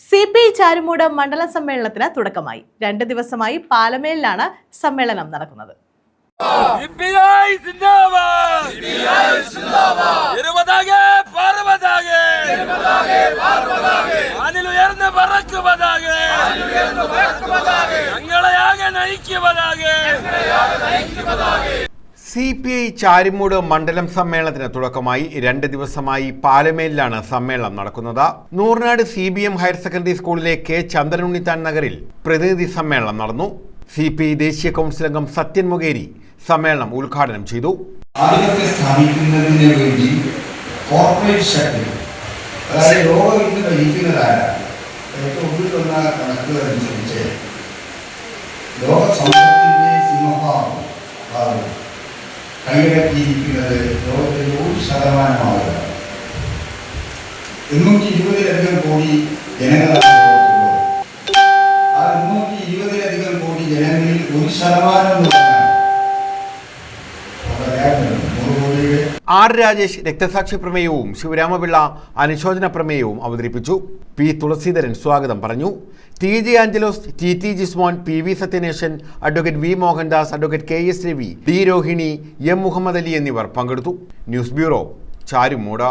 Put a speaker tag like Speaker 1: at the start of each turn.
Speaker 1: C P I Charummood മണ്ഡലം സമ്മേളനത്തിന് തുടക്കമായി. രണ്ട് ദിവസമായി പാലമേലിലാണ് സമ്മേളനം നടക്കുന്നത്.
Speaker 2: ഞങ്ങളെയാകെ നയിക്കുവതാകെ!
Speaker 3: സി പി ഐ ചാരിമൂട് മണ്ഡലം സമ്മേളനത്തിന് തുടക്കമായി രണ്ട് ദിവസമായി പാലമേലിലാണ് സമ്മേളനം നടക്കുന്നത്. Noornad C B M higher secondary സ്കൂളിലെ കെ ചന്ദ്രനുണ്ണിത്താൻ നഗറിൽ പ്രതിനിധി സമ്മേളനം നടന്നു. സി പി ഐ ദേശീയ കൗൺസിൽ അംഗം സത്യൻ മുഖേരി സമ്മേളനം ഉദ്ഘാടനം ചെയ്തു.
Speaker 4: കോർപ്പറേറ്റ് ശക്തി ലോകം സമൂഹത്തിന്റെ സിംഹഭാഗം ഭാഗം കൈയടക്കിയിരിക്കുന്നത് ലോകത്തിൽ ഒരു ശതമാനമാവുകയാണ് എണ്ണൂറ്റി ഇരുപതിലധികം കോടി ജനങ്ങളാണ് ആ എണ്ണൂറ്റി ഇരുപതിലധികം കോടി ജനങ്ങളിൽ ഒരു ശതമാനം എന്ന്
Speaker 3: ആർ രാജേഷ് രക്തസാക്ഷി പ്രമേയവും ശിവരാമപിള്ള അനുശോചന പ്രമേയവും അവതരിപ്പിച്ചു. പി തുളസീധരൻ സ്വാഗതം പറഞ്ഞു. T J Anjalose T T Jismon P V Sathyanesan advocate V Mohandas advocate K S Ravi D Rohini M Muhammad Ali എന്നിവർ പങ്കെടുത്തു. News bureau Charummood.